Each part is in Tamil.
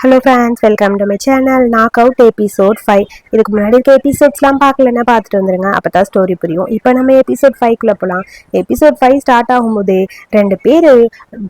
Hello friends welcome to my channel knock out episode five இதுக்கு முன்னாடி இருக்க எபிசோட்ஸ்லாம் பார்க்கலன்னா பார்த்துட்டு வந்துருங்க. அப்போ தான் ஸ்டோரி புரியும். இப்போ நம்ம எபிசோட் ஃபைவ்க்குள்ளே போகலாம் எபிசோட் ஃபைவ் ஸ்டார்ட் ஆகும்போது ரெண்டு பேர்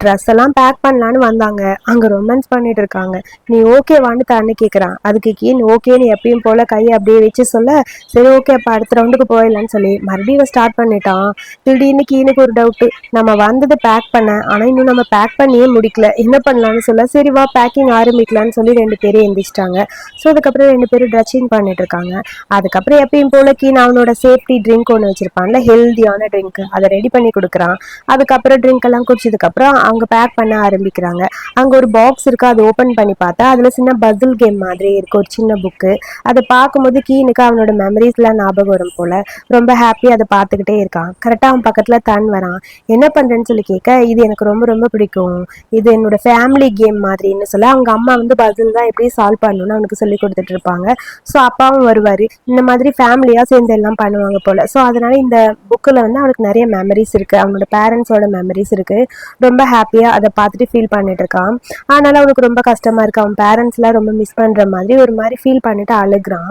ட்ரெஸ் எல்லாம் பேக் பண்ணலான்னு வந்தாங்க. அங்கே ரொமான்ஸ் பண்ணிட்டு இருக்காங்க. நீ ஓகேவான்னு தண்ணி கேட்குறான் அதுக்கு கீழ் ஓகேன்னு எப்பயும் போல் கையை அப்படியே வச்சு சொல்ல சரி ஓகே அப்போ அடுத்த ரவுண்டுக்கு போயிடலான்னு சொல்லி மறுபடியும் ஸ்டார்ட் பண்ணிட்டான். திடீர்னு கீனுக்கு ஒரு டவுட்டு நம்ம வந்தது பேக் பண்ண ஆனால் இன்னும் நம்ம பேக் பண்ணியே முடிக்கல. என்ன பண்ணலான்னு சொல்ல சரி வா பேக்கிங் ஆரம்பிக்கலாம்னு சொல்லி ரெண்டு பேரும் எந்திரிச்சிட்டாங்க. ஸோ அதுக்கப்புறம் ரெண்டு பேரும் ட்ரெஸ்ஸிங் பண்ணிட்டு இருக்காங்க. அதுக்கப்புறம் எப்பயும் போல கீன் அவனோட சேஃப்டி ட்ரிங்க் ஒன்று வச்சிருப்பான்ல ஹெல்த்தியான ட்ரிங்க் அதை ரெடி பண்ணி கொடுக்குறான். அதுக்கப்புறம் ட்ரிங்க் எல்லாம் குடிச்சதுக்கப்புறம் அவங்க பேக் பண்ண ஆரம்பிக்கிறாங்க. அங்கே ஒரு பாக்ஸ் இருக்கு அதை ஓப்பன் பண்ணி பார்த்தா அதில் சின்ன பசில் கேம் மாதிரி இருக்கு ஒரு சின்ன புக்கு அதை பார்க்கும்போது கீனுக்கு அவனோட மெமரிஸ்லாம் ஞாபகம் வரும் போல. ரொம்ப ஹாப்பி அதை பார்த்துக்கிட்டே இருக்கான். கரெக்டாக அவன் பக்கத்தில் தன் வரான். என்ன பண்ணுறேன்னு சொல்லி கேட்க இது எனக்கு ரொம்ப ரொம்ப பிடிக்கும். இது என்னோட ஃபேமிலி கேம் மாதிரின்னு சொல்ல அவங்க அம்மா வந்து பசில் தான் எப்படி சால்வ் பண்ணணும்னு அவனுக்கு சொல்லி கொடுத்துட்டு இருப்பாங்க. ஸோ அப்பாவும் வருவார். இந்த மாதிரி ஃபேமிலியாக சேர்ந்து எல்லாம் பண்ணுவாங்க போல். ஸோ அதனால இந்த புக்கில் வந்து அவனுக்கு நிறைய மெமரிஸ் இருக்குது அவனோட பேரண்ட்ஸோட மெமரிஸ் இருக்குது ரொம்ப ஹாப்பியாக அதை பார்த்துட்டு ஃபீல் பண்ணிட்டு இருக்கான். அதனால அவனுக்கு ரொம்ப கஷ்டமாக இருக்குது அவன் பேரண்ட்ஸ்லாம் ரொம்ப மிஸ் பண்ணுற மாதிரி ஒரு மாதிரி ஃபீல் பண்ணிட்டு அழுகுறான்.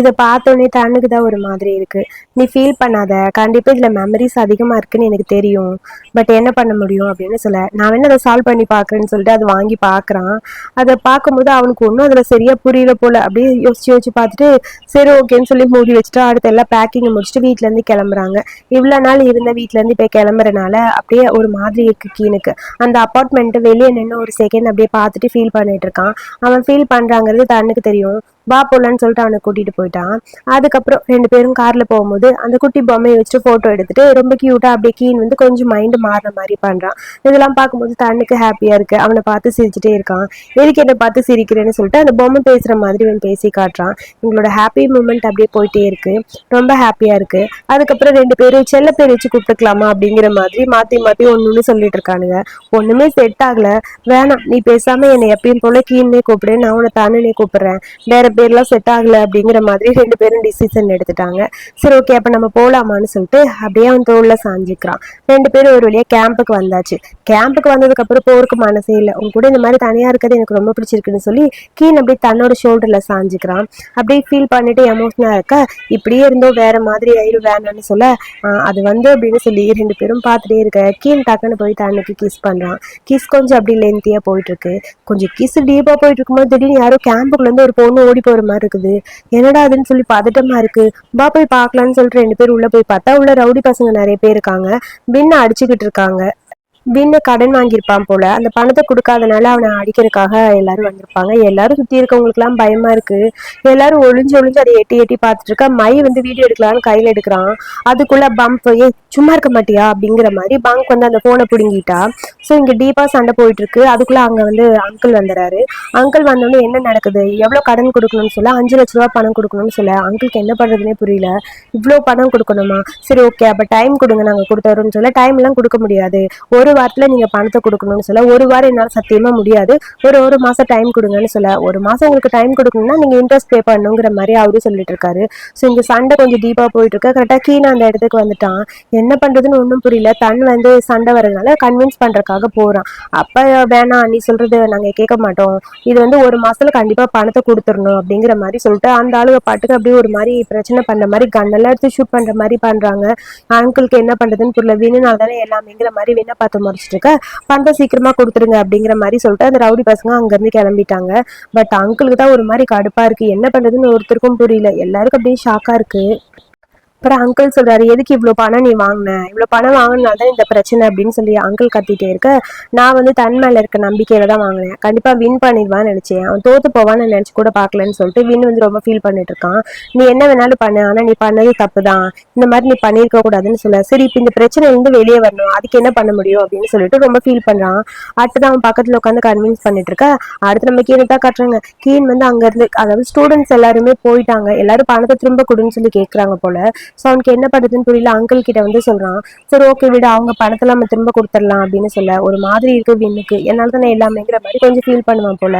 இதை பார்த்தோன்னே தண்ணுக்கு தான் ஒரு மாதிரி இருக்கு. நீ ஃபீல் பண்ணாத. கண்டிப்பாக இதில் மெமரிஸ் அதிகமாக இருக்குன்னு எனக்கு தெரியும். பட் என்ன பண்ண முடியும் அப்படின்னு சொல்ல நான் வேணா அதை சால்வ் பண்ணி பார்க்குறேன்னு சொல்லிட்டு அதை வாங்கி பார்க்குறான். அதை பார்க்கும்போது அவனுக்கு ஒன்றும் அதில் சரியாக புரியல போல. அப்படியே யோசிச்சு யோசிச்சு பார்த்துட்டு சரி ஓகேன்னு சொல்லி மூடி வச்சுட்டு அடுத்து எல்லாம் பேக்கிங்கை முடிச்சுட்டு வீட்டிலேருந்து கிளம்புறாங்க. இவ்வளோ நாள் இருந்த வீட்டிலேருந்து இப்போ கிளம்புறனால அப்படியே ஒரு மாதிரி இருக்கு கீனுக்கு. அந்த அப்பார்ட்மெண்ட்டு வெளியே நின்று ஒரு செகண்ட் அப்படியே பார்த்துட்டு ஃபீல் பண்ணிட்டு இருக்கான். அவன் ஃபீல் பண்ணுறாங்கிறது தன்னுக்கு தெரியும். வா போலன்னு சொல்லிட்டு அவனை கூட்டிட்டு போயிட்டான். அதுக்கப்புறம் ரெண்டு பேரும் கார்ல போகும்போது அந்த குட்டி பொம்மையை வச்சுட்டு போட்டோ எடுத்துட்டு ரொம்ப கியூட்டா அப்படியே கீன் வந்து கொஞ்சம் மைண்ட் மாறுற மாதிரி பண்றான். இதெல்லாம் பார்க்கும்போது தன்னுக்கு ஹாப்பியா இருக்கு. அவனை பார்த்து சிரிச்சுட்டே இருக்கான். எதுக்கு என்னை பார்த்து சிரிக்கிறேன்னு சொல்லிட்டு அந்த பொம்மை பேசுற மாதிரி அவன் பேசி காட்டுறான். இவங்களோட ஹாப்பி மூமெண்ட் அப்படியே போயிட்டே இருக்கு. ரொம்ப ஹாப்பியா இருக்கு. அதுக்கப்புறம் ரெண்டு பேரும் செல்ல பேர் வச்சு கூப்பிட்டுக்கலாமா அப்படிங்கிற மாதிரி மாத்தி மாத்தி ஒன்னு சொல்லிட்டு இருக்கானுங்க. ஒண்ணுமே செட் ஆகல. வேணாம் நீ பேசாம என்னை எப்பயும் போல கீன்னே கூப்பிடு. நான் உன்னை தானே கூப்பிடுறேன். வேற பேர்லாம் செட் ஆகல அப்படிங்கிற மாதிரி ரெண்டு பேரும் டிசிஷன் எடுத்துட்டாங்க. சரி ஓகே அப்ப நம்ம போகலாமான்னு சொல்லிட்டு அப்படியே அவன் தோல்ல சாஞ்சிக்கிறான். ரெண்டு பேரும் ஒரு வழியா கேம்புக்கு வந்தாச்சு. கேம்புக்கு வந்ததுக்கப்புறம் போருக்கு மனசே இல்லை. உங்க கூட இந்த மாதிரி தனியா இருக்கிறது எனக்கு ரொம்ப பிடிச்சிருக்குன்னு சொல்லி கீன் அப்படியே தன்னோட ஷோல்டர்ல சாஞ்சிக்கிறான். அப்படியே ஃபீல் பண்ணிட்டு எமோஷனாக இருக்க இப்படியே இருந்தோ வேற மாதிரி ஆயிரும் வேணாம்னு சொல்ல ஆஹ் அது வந்து அப்படின்னு சொல்லி ரெண்டு பேரும் பார்த்துட்டே இருக்க. கீன் டக்குன்னு போய் தன்னுக்கு கிஸ் பண்றான். கிஸ் கொஞ்சம் அப்படி லென்த்தியாக போயிட்டு இருக்கு. கொஞ்சம் கிஸ் டீப்பாக போயிட்டு இருக்கும்போது திடீர்னு யாரோ கேம்புக்குள்ள இருந்து ஒரு பொண்ணு ஓடி ஒரு மாதிரி இருக்குது. என்னடா அதுன்னு சொல்லி பதட்டமா இருக்கு. வா போய் பாக்கலாம்னு சொல்லிட்டு ரெண்டு பேர் உள்ள போய் பார்த்தா உள்ள ரவுடி பசங்க நிறைய பேர் இருக்காங்க. பின்ன அடிச்சுக்கிட்டு இருக்காங்க. வின்னு கடன் வாங்கியிருப்பான் போல. அந்த பணத்தை கொடுக்காதனால அவனை அடிக்கிறதுக்காக எல்லாரும் வந்திருப்பாங்க. எல்லாரும் சுத்தி இருக்கவங்களுக்குலாம் பயமா இருக்கு. எல்லாரும் ஒளிஞ்சு ஒளிஞ்சு அதை எட்டி எட்டி பார்த்துட்டு இருக்கா. மை வந்து வீடியோ எடுக்கலாம்னு கையில எடுக்கிறான். அதுக்குள்ள பம்ப் ஏ சும்மா இருக்க மாட்டியா? அப்படிங்கிற மாதிரி பங்க் வந்து அந்த போனை பிடுங்கிட்டா. ஸோ இங்க டீப்பா சண்டை போயிட்டு இருக்கு. அதுக்குள்ள அங்க வந்து அங்கிள் வந்துடுறாரு அங்கிள் வந்தோடனே என்ன நடக்குது? எவ்வளவு கடன் கொடுக்கணும்னு சொல்ல அஞ்சு லட்ச ரூபா பணம் கொடுக்கணும்னு சொல்ல. அங்கிளுக்கு என்ன பண்றதுனே புரியல. இவ்வளோ பணம் கொடுக்கணுமா? சரி ஓகே அப்ப டைம் கொடுங்க. நாங்க கொடுத்துறோம்னு சொல்ல டைம் எல்லாம் கொடுக்க முடியாது. ஒரு வாரத்துல நீங்க பணத்தை கொடுக்கணும்னு சொல்ல ஒரு வாரம் என்னால் சத்தியமா முடியாது. ஒரு ஒரு மாசம் டைம் கொடுங்கன்னு சொல்ல ஒரு மாசம் உங்களுக்கு டைம் கொடுக்கணும்னா நீங்க இன்ட்ரெஸ்ட் பே பண்ணுங்கிற மாதிரி அவரும் சொல்லிட்டு இருக்காரு. ஸோ இந்த சண்டை கொஞ்சம் டீப்பா போயிட்டு இருக்கா. கரெக்டா கீழே அந்த இடத்துக்கு வந்துட்டான். என்ன பண்றதுன்னு ஒன்றும் புரியல. தன் வந்து சண்டை வரதுனால கன்வின்ஸ் பண்றதுக்காக போறான். அப்ப வேணாம் நீ சொல்கிறது நாங்க கேட்க மாட்டோம். இது வந்து ஒரு மாசத்துல கண்டிப்பா பணத்தை கொடுத்துடணும் அப்படிங்கிற மாதிரி சொல்லிட்டு அந்த ஆளுக பாட்டுக்கு அப்படியே ஒரு மாதிரி பிரச்சனை பண்ணுற மாதிரி கண்ணெல்லாம் எடுத்து ஷூட் பண்ற மாதிரி பண்றாங்க. அங்கிளுக்கு என்ன பண்றதுன்னு புரியல. வீணுனால தானே எல்லாமேங்கிற மாதிரி வீணை பார்த்தோம் முடிச்சிட்டு இருக்க பணத்தை சீக்கிரமா கொடுத்துருங்க அப்படிங்கிற மாதிரி சொல்லிட்டு அந்த ரவுடி பசங்க அங்க இருந்து கிளம்பிட்டாங்க. பட் அங்கிளுக்கு தான் ஒரு மாதிரி கடுப்பா இருக்கு. என்ன பண்றதுன்னு ஒருத்தருக்கும் புரியல. எல்லாருக்கும் அப்படியே ஷாக்கா இருக்கு. அப்புறம் அங்கிள் சொல்றாரு எதுக்கு இவ்வளோ பணம் நீ வாங்கின? இவ்வளோ பணம் வாங்கினால தான் இந்த பிரச்சனை அப்படின்னு சொல்லி அங்கிள் கத்திட்டே இருக்க. நான் வந்து தன் மேல இருக்க நம்பிக்கையில தான் வாங்கினேன். கண்டிப்பா வின் பண்ணிடுவான்னு நினைச்சேன். அவன் தோத்து போவான்னு நினைச்சு கூட பார்க்கலன்னு சொல்லிட்டு வின் வந்து ரொம்ப ஃபீல் பண்ணிட்டு இருக்கான். நீ என்ன வேணாலும் பண்ணு. ஆனா நீ பண்ணது தப்பு தான். இந்த மாதிரி நீ பண்ணியிருக்க கூடாதுன்னு சொல்ல. சரி இப்போ இந்த பிரச்சனை இருந்து வெளியே வரணும். அதுக்கு என்ன பண்ண முடியும்? அப்படின்னு சொல்லிட்டு ரொம்ப ஃபீல் பண்றான். அடுத்தது அவன் பக்கத்துல உட்காந்து கன்வின்ஸ் பண்ணிட்டு இருக்க. அடுத்து நம்ம கீழே தான் காட்டுறாங்க. கீன் வந்து அங்க இருந்து அதாவது ஸ்டூடெண்ட்ஸ் எல்லாருமே போயிட்டாங்க. எல்லாரும் பணத்தை திரும்ப கொடுன்னு சொல்லி கேட்கறாங்க போல. ஸோ அவனுக்கு என்ன பண்ணுறதுன்னு புரியல. அங்கிள் கிட்ட வந்து சொல்கிறான் சரி ஓகே விட அவங்க பணத்தை நம்ம திரும்ப கொடுத்துடலாம் அப்படின்னு சொல்ல. ஒரு மாதிரி இருக்கு விண்ணுக்கு. என்னால் தானே எல்லாமேங்கிற மாதிரி கொஞ்சம் ஃபீல் பண்ணுவான் போல.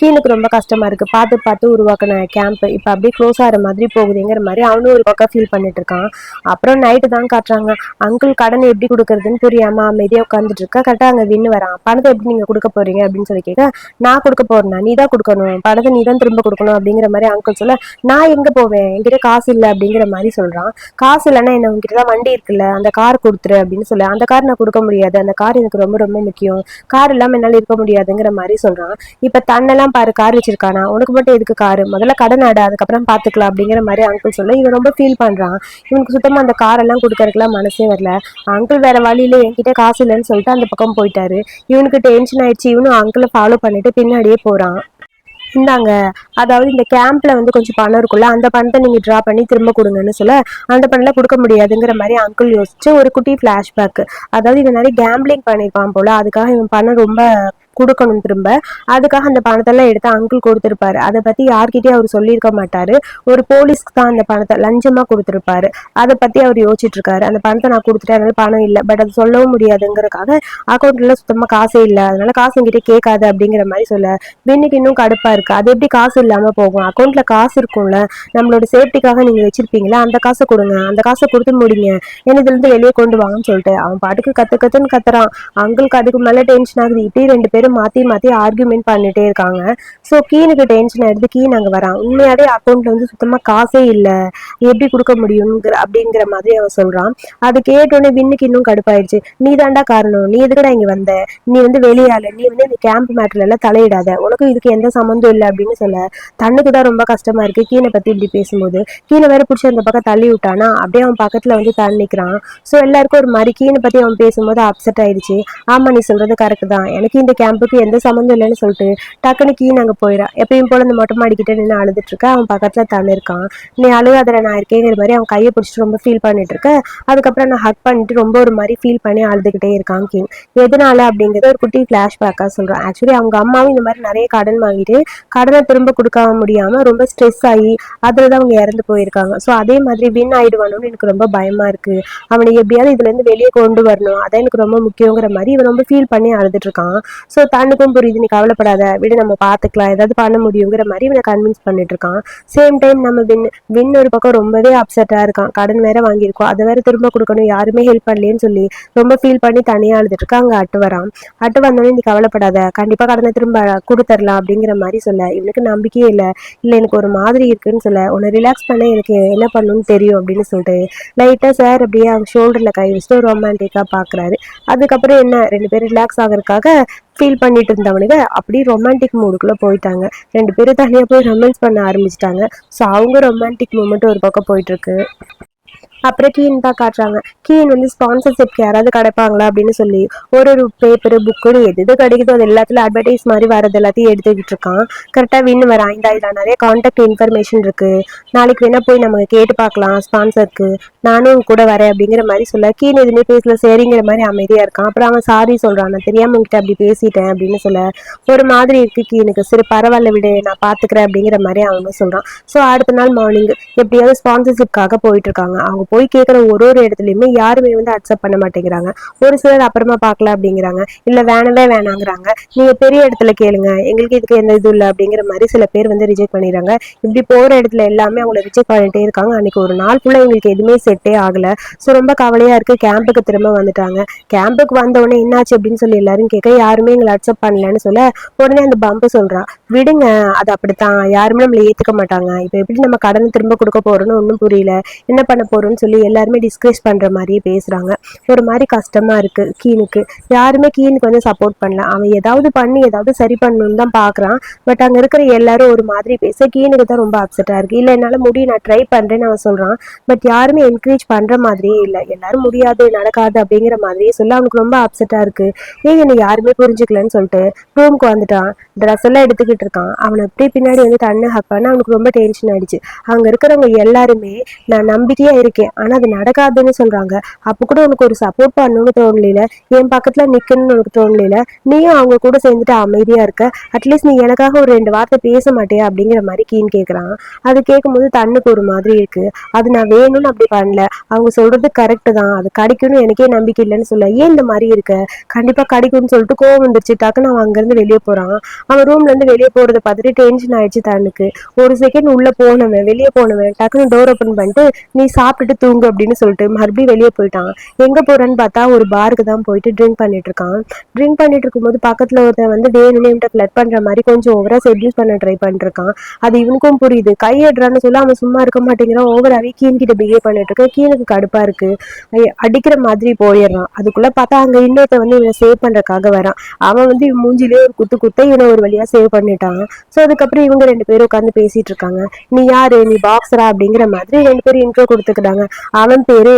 கீனுக்கு ரொம்ப கஷ்டமா இருக்கு. பார்த்து பார்த்து உருவாக்கின கேம்ப் இப்போ அப்படியே க்ளோஸ் ஆகிற மாதிரி போகுதுங்கிற மாதிரி அவனும் ஒரு பக்கம் ஃபீல் பண்ணிட்டு இருக்கான். அப்புறம் நைட்டு தான் காட்டுறாங்க. அங்கிள் கடன் எப்படி கொடுக்குறதுன்னு புரியாம அமைதியாக உட்காந்துட்டு இருக்கா. கரெக்டாக அங்கே வின்னு வரான். பணத்தை எப்படி நீங்கள் கொடுக்க போறீங்க? அப்படின்னு சொல்லி கேட்க நான் கொடுக்க போறேன்னா நீ தான் கொடுக்கணும். பணத்தை நீ தான் திரும்ப கொடுக்கணும் அப்படிங்கிற மாதிரி அங்கிள் சொல்ல நான் எங்கே போவேன்? என்கிட்ட காசு இல்லை அப்படிங்கிற மாதிரி சொல்றான். காசு இல்லைன்னா என்ன உங்ககிட்ட தான் வண்டி இருக்குல்ல அந்த கார் கொடுத்துரு அப்படின்னு சொல்ல. அந்த கார் நான் கொடுக்க முடியாது. அந்த கார் எனக்கு ரொம்ப ரொம்ப முக்கியம். கார் இல்லாமல் என்னால் இருக்க முடியாதுங்கிற மாதிரி சொல்றான். இப்போ தன்னெல்லாம் பாரு கார் வச்சிருக்கானா? உனக்கு மட்டும் எதுக்கு காரு முதல்ல கடன் ஆடு அதுக்கப்புறம் பார்த்துக்கலாம் அப்படிங்கிற மாதிரி அங்கிள் சொல்ல இவன் ரொம்ப ஃபீல் பண்றான். இவனுக்கு சுத்தமாக அந்த கார் எல்லாம் கொடுக்கறதுக்குலாம் மனசே வரல. அங்கிள் வேற வழியில என்கிட்ட காசு இல்லைன்னு சொல்லிட்டு அந்த பக்கம் போயிட்டாரு. இவனுக்கு டென்ஷன் ஆயிடுச்சு. இவனும் அங்கிளை ஃபாலோ பண்ணிட்டு பின்னாடியே போறான். இந்தாங்க. அதாவது இந்த கேம்ப்ல வந்து கொஞ்சம் பணம் இருக்குல்ல அந்த பணத்தை நீங்க ட்ரா பண்ணி திரும்ப கொடுங்கன்னு சொல்ல அந்த பணம்லாம் கொடுக்க முடியாதுங்கிற மாதிரி அங்கிள் யோசிச்சு ஒரு குட்டி ஃபிளாஷ்பேக் அதாவது இவன் நிறைய கேம்பிளிங் பண்ணியிருப்பான் போல அதுக்காக இவன் பணம் ரொம்ப கொடுக்கணும் திரும்ப. அதுக்காக அந்த பணத்தெல்லாம் எடுத்து அங்கிள் கொடுத்துருப்பாரு. அதை பத்தி யார்கிட்டயும் அவர் சொல்லியிருக்க மாட்டாரு. ஒரு போலீஸ்க்கு தான் அந்த பணத்தை லஞ்சமா கொடுத்துருப்பாரு. அதை பத்தி அவர் யோசிச்சுட்டு இருக்காரு அந்த பணத்தை நான் கொடுத்துட்டேன் அதனால பணம் இல்லை. பட் அது சொல்லவும் முடியாதுங்கிறதுக்காக அக்கௌண்ட்ல சுத்தமா காசே இல்லை. அதனால காசு என்கிட்ட கேட்காது அப்படிங்கிற மாதிரி சொல்ல. வின்னுக்கு இன்னும் கடுப்பா இருக்கு. அது எப்படி காசு இல்லாம போகும்? அக்கௌண்ட்ல காசு இருக்கும்ல. நம்மளோட சேஃப்டிக்காக நீங்க வச்சிருப்பீங்களா? அந்த காசை கொடுங்க. அந்த காசை கொடுத்து முடிங்க. என்ன இதுல இருந்து வெளியே கொண்டு வாங்கன்னு சொல்லிட்டு அவன் பாட்டுக்கு கத்து கத்துன்னு கத்துறான். அங்கிளுக்கு அதுக்கு மேல டென்ஷன் ஆகுது. இப்படி ரெண்டு பேரும் மாத்தி மாத்தி ஆர்குமெண்ட் பண்ணிட்டே இருக்காங்க. ஸோ கீனுக்கு டென்ஷன் ஆயிடுது. கீ நாங்கள் வரான். உண்மையாவே அக்கௌண்ட்ல வந்து சுத்தமா காசே இல்ல. எப்படி கொடுக்க முடியுங்கிற அப்படிங்கிற மாதிரி அவன் சொல்றான். அது கேட்டோன்னே வின்னுக்கு இன்னும் கடுப்பாயிடுச்சு. நீ தாண்டா காரணம். நீ எதுக்கடா இங்க வந்த? நீ வந்து வெளியால நீ வந்து இந்த கேம்ப் மேட்டர்ல எல்லாம் தலையிடாத. உனக்கு இதுக்கு எந்த சம்மந்தம் இல்லை அப்படின்னு சொல்ல. தன்னுக்கு தான் ரொம்ப கஷ்டமா இருக்கு. கீனை பத்தி இப்படி பேசும்போது. கீனை வேற பிடிச்சி அந்த பக்கம் தள்ளி விட்டானா? அப்படியே அவன் பக்கத்துல வந்து தள்ளி நிக்கிறான். ஸோ எல்லாருக்கும் ஒரு மாதிரி. கீனை பத்தி அவன் பேசும்போது அப்செட் ஆயிடுச்சு. ஆமா நீ சொல்றது கரெக்ட் தான். எனக்கு இந்த கேம்புக்கு எந்த சம்மந்தம் இல்லைன்னு சொல்லிட்டு டக்குனு கீ நாங்கள் போயிடா எப்பயும் போல இந்த மொட்டை மாடிக்கிட்டே நின்று அழுதுட்டு இருக்க. அவன் பக்கத்துல தானே இருக்கான். நீ அழுகாதல நான் இருக்கேங்கிற மாதிரி அவன் கையை பிடிச்சிட்டு ரொம்ப ஃபீல் பண்ணிட்டு இருக்க. அதுக்கப்புறம் நான் ஹக் பண்ணிட்டு ரொம்ப ஒரு மாதிரி ஃபீல் பண்ணி அழுதுகிட்டே இருக்கான் கிங் எதனால அப்படிங்கிறத ஒரு குட்டி ஃபிளாஷ்பேக்காக சொல்றான். ஆக்சுவலி அவங்க அம்மாவும் இந்த மாதிரி நிறைய கடன் வாங்கிட்டு கடனை திரும்ப கொடுக்க முடியாம ரொம்ப ஸ்ட்ரெஸ் ஆகி அதில் தான் அவங்க இறந்து போயிருக்காங்க. ஸோ அதே மாதிரி வின் ஆயிடுவானோன்னு எனக்கு ரொம்ப பயமா இருக்கு. அவனை எப்படியாவது இதுல இருந்து வெளியே கொண்டு வரணும். அதான் எனக்கு ரொம்ப முக்கியங்கிற மாதிரி இவன் ரொம்ப ஃபீல் பண்ணி அழுதுட்டு இருக்கான். ஸோ தன்னுக்கும் புரியுது. நீ கவலைப்படாத. விட நம்ம பார்த்துக்கலாம் ஏதாவது பண்ண முடியுங்கிற மாதிரி இவனை கன்வின்ஸ் பண்ணிட்டு இருக்கான் சேம் டைம் நம்ம வின் வின் ஒரு பக்கம் ரொம்பவே அப்செட்டா இருக்கான். கடன் வேற வாங்கியிருக்கோம் அதை வேற திரும்ப கொடுக்கணும். யாருமே ஹெல்ப் பண்ணலேன்னு சொல்லி ரொம்ப ஃபீல் பண்ணி தனியா அழுதுட்டு இருக்கா அங்க அட்டு வரான். அட்டு வந்தோடனே நீ கவலைப்படாத. கண்டிப்பா கடனை திரும்ப கொடுத்துடலாம் அப்படிங்கிற மாதிரி சொல்ல. இவனுக்கு நம்பிக்கையே இல்லை. இல்லை எனக்கு ஒரு மாதிரி இருக்குன்னு சொல்ல. உன்னை ரிலாக்ஸ் பண்ண எனக்கு என்ன பண்ணணும்னு தெரியும் அப்படின்னு சொல்லிட்டு லைட்டாக சார் அப்படியே அவங்க ஷோல்டரில் கை வச்சுட்டு ரொமான்டிக்காக பார்க்குறாரு அதுக்கப்புறம் என்ன? ரெண்டு பேரும் ரிலாக்ஸ் ஆகிறதுக்காக ஃபீல் பண்ணிட்டு இருந்தவனுங்க அப்படியே ரொமான்டிக் மூடுக்குள்ளே போயிட்டாங்க. ரெண்டு பேரும் தனியாக போய் ரொமான்ஸ் பண்ண ஆரம்பிச்சிட்டாங்க. ஸோ அவங்க ரொமான்டிக் மூமெண்ட் ஒரு பக்கம் போயிட்டு இருக்கு. அப்புறம் கீன் தான் காட்டுறாங்க. கீன் வந்து ஸ்பான்சர்ஷிப்க்கு யாராவது கிடைப்பாங்களா அப்படின்னு சொல்லி ஒரு ஒரு பேப்பர் புக்குன்னு எது எது கிடைக்குதோ அது எல்லாத்துலயும் அட்வர்டைஸ் மாதிரி வரது எல்லாத்தையும் எடுத்துக்கிட்டு இருக்கான். கரெக்டாக வின் வர ஐந்தா இதில் நிறைய கான்டாக்ட் இன்ஃபர்மேஷன் இருக்கு. நாளைக்கு வேணா போய் நம்ம கேட்டு பார்க்கலாம் ஸ்பான்சருக்கு நானும் கூட வரேன் அப்படிங்கிற மாதிரி சொல்ல கீன் எதுவுமே பேசல சரிங்கிற மாதிரி அமைதியாக இருக்கான். அப்புறம் அவன் சாரி சொல்கிறான் நான் தெரியாமல் உங்ககிட்ட அப்படி பேசிட்டேன் அப்படின்னு சொல்ல ஒரு மாதிரி இருக்கு கீனுக்கு. சரி பரவாயில்ல விடு நான் பார்த்துக்கிறேன் அப்படிங்கிற மாதிரி அவனும் சொல்கிறான் ஸோ அடுத்த நாள் மார்னிங் எப்படியாவது ஸ்பான்சர்ஷிப்காக போயிட்டு இருக்காங்க. அவங்க போய் கேட்குற ஒரு ஒரு இடத்துலையுமே யாருமே வந்து அக்செப்ட் பண்ண மாட்டேங்கிறாங்க. ஒரு சிலர் அப்புறமா பார்க்கலாம் அப்படிங்கிறாங்க. இல்லை வேணவே வேணாங்கிறாங்க. நீங்க பெரிய இடத்துல கேளுங்க. எங்களுக்கு இதுக்கு எந்த இது இல்லை அப்படிங்கிற மாதிரி சில பேர் வந்து ரிஜெக்ட் பண்ணிடுறாங்க. இப்படி போற இடத்துல எல்லாமே அவங்கள ரிஜெக்ட் பண்ணிட்டே இருக்காங்க. அன்னைக்கு ஒரு நாள் ஃபுல்லாக எங்களுக்கு எதுவுமே செட்டே ஆகல. ஸோ ரொம்ப கவலையா இருக்கு. கேம்புக்கு திரும்ப வந்துட்டாங்க. கேம்புக்கு வந்த உடனே என்னாச்சு அப்படின்னு சொல்லி எல்லாரும் கேட்க யாருமே எங்களை அக்செப்ட் பண்ணலன்னு சொல்ல உடனே அந்த பம்பு சொல்கிறான் விடுங்க அது அப்படித்தான். யாருமே நம்மளை ஏத்துக்க மாட்டாங்க. இப்போ எப்படி நம்ம கடனை திரும்ப கொடுக்க போறோம்னு ஒன்றும் புரியல. என்ன பண்ண போறோம்னு சொல்லி எல்லாருமே டிஸ்கஸ் பண்ற மாதிரியே பேசுறாங்க. ஒரு மாதிரி கஷ்டமா இருக்கு கீனுக்கு. யாருமே கீனுக்கு வந்து சப்போர்ட் பண்ணல. அவன் ஏதாவது பண்ணி ஏதாவது சரி பண்ணணும்னு தான் பாக்குறான். பட் அங்க இருக்கிற எல்லாரும் ஒரு மாதிரி பேச கீனுக்கு தான் ரொம்ப அப்செட்டா இருக்கு. இல்ல என்னால முடியும் நான் ட்ரை பண்றேன்னு அவன் சொல்றான். பட் யாருமே என்கரேஜ் பண்ற மாதிரியே இல்லை. எல்லாரும் முடியாது நடக்காது அப்படிங்கிற மாதிரியே சொல்ல அவனுக்கு ரொம்ப அப்செட்டா இருக்கு. ஏன் என்னை யாருமே புரிஞ்சுக்கலன்னு சொல்லிட்டு ரூமுக்கு வந்துட்டான். ட்ரெஸ் எல்லாம் எடுத்துக்கிட்டு இருக்கான் அவனை அப்படியே பின்னாடி வந்து தண்ணி ஹக் பண்ண அவனுக்கு ரொம்ப டென்ஷன் ஆயிடுச்சு. அங்க இருக்கிறவங்க எல்லாருமே நான் நம்பிக்கையா இருக்கேன் ஆனா அது நடக்காதுன்னு சொல்றாங்க. அப்ப கூட உனக்கு ஒரு சப்போர்ட் பண்ணணும்னு தோணல என் பக்கத்துல நிக்கணும்னு உனக்கு தோணல நீயும் அவங்க கூட சேர்ந்துட்டு அமைதியா இருக்க. அட்லீஸ்ட் நீ எனக்காக ஒரு ரெண்டு வார்த்தை பேச மாட்டியா? அப்படிங்கிற மாதிரி கீன் கேக்குறான். அது கேட்கும்போது தன்னுக்கு ஒரு மாதிரி இருக்கு. அது நான் வேணும்னு அப்படி பண்ணல. அவங்க சொல்றது கரெக்ட் தான். அது கிடைக்கும்னு எனக்கே நம்பிக்கை இல்லைன்னு சொல்ல. ஏன் இந்த மாதிரி இருக்க? கண்டிப்பா கிடைக்கும்னு சொல்லிட்டு கோவம் வந்துருச்சு. டக்குன்னு அவன் அங்கிருந்து வெளியே போறான். அவன் ரூம்ல இருந்து வெளியே போறதை பார்த்துட்டு டென்ஷன் ஆயிடுச்சு தனக்கு. ஒரு செகண்ட் உள்ள போனவன் வெளியே போனவன் டக்குன்னு டோர் ஓப்பன் பண்ணிட்டு நீ சாப்பிட்டுட்டு தூங்கு அப்படின்னு சொல்லிட்டு மறுபடியும் வெளியே போயிட்டான். எங்க போறேன்னு பார்த்தா ஒரு பாருக்கு தான் போயிட்டு ட்ரிங்க் பண்ணிட்டு இருக்கான். ட்ரிங்க் பண்ணிட்டு இருக்கும்போது பக்கத்துல ஒருத்தன் வந்து வேணும்னு இவன்ட்ட ஃபிளட் பண்ற மாதிரி கொஞ்சம் ஓவரா செட்யூஸ் பண்ண ட்ரை பண்ணிருக்கான். அது இவனுக்கும் புரியுது. கையெடுறான்னு சொல்ல அவன் சும்மா இருக்க மாட்டேங்கிறான். ஓவராவே கீன் கிட்ட பிஹேவ் பண்ணிட்டு இருக்க கீழுக்கு கடுப்பா இருக்கு. அடிக்கிற மாதிரி போயிடுறான். அதுக்குள்ள பார்த்தா அங்க இன்னொருத்த வந்து இவனை சேவ் பண்றதுக்காக வரான். அவன் வந்து மூஞ்சிலே ஒரு குத்து குத்த இவனை ஒரு வழியா சேவ் பண்ணிட்டு பண்ணிட்டான் ஸோ அதுக்கப்புறம் இவங்க ரெண்டு பேரும் உட்காந்து பேசிட்டு இருக்காங்க. நீ யாரு? நீ பாக்ஸரா அப்படிங்கிற மாதிரி ரெண்டு பேரும் இன்ட்ரோ கொடுத்துக்கிட்டாங்க. அவன் பேரு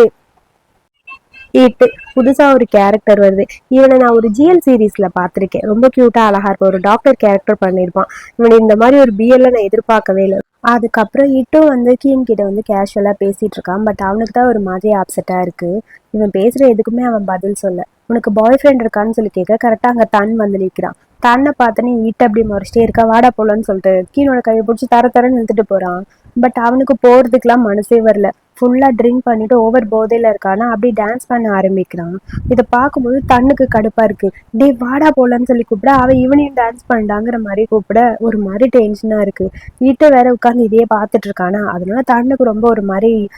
இட்டு. புதுசா ஒரு கேரக்டர் வருது. இவனை நான் ஒரு ஜிஎல் சீரீஸில் பார்த்துருக்கேன். ரொம்ப க்யூட்டாக அழகா இருப்பான் ஒரு டாக்டர் கேரக்டர் பண்ணியிருப்பான். இவனை இந்த மாதிரி ஒரு பிஎல்ல நான் எதிர்பார்க்கவே இல்லை. அதுக்கப்புறம் இட்டும் வந்து கீன் கிட்ட வந்து கேஷுவலா பேசிட்டு இருக்கான். பட் அவனுக்கு தான் ஒரு மாதிரி அப்செட்டாக இருக்கு. இவன் பேசுற எதுக்குமே அவன் பதில் சொல்ல. உனக்கு பாய் ஃப்ரெண்ட் இருக்கான்னு சொல்லி கேட்க கரெக்டா அங்க தன் வந்து நிக்கிறான். தன்னை பார்த்தனே ஈட்ட அப்படி முறைச்சிட்டே இருக்கா வாடா போலன்னு சொல்லிட்டு. கீழோட கையை பிடிச்சி தர தரன்னு நிறுத்திட்டு போறான். பட் அவனுக்கு போறதுக்கெல்லாம் மனசே வரல. ஃபுல்லா ட்ரிங்க் பண்ணிட்டு ஓவர் போதையில் இருக்கானா அப்படி டான்ஸ் பண்ண ஆரம்பிக்கிறான். இதை பார்க்கும்போது தன்னுக்கு கடுப்பா இருக்கு. டே வாடா போகலான்னு சொல்லி கூப்பிட. அவன் இவனையும் டான்ஸ் பண்ணாங்கிற மாதிரி கூப்பிட ஒரு மாதிரி டென்ஷனா இருக்கு. வீட்டை வேற உட்காந்து இதையே பார்த்துட்டு இருக்கானா? அதனால தன்னுக்கு ரொம்ப ஒரு மாதிரி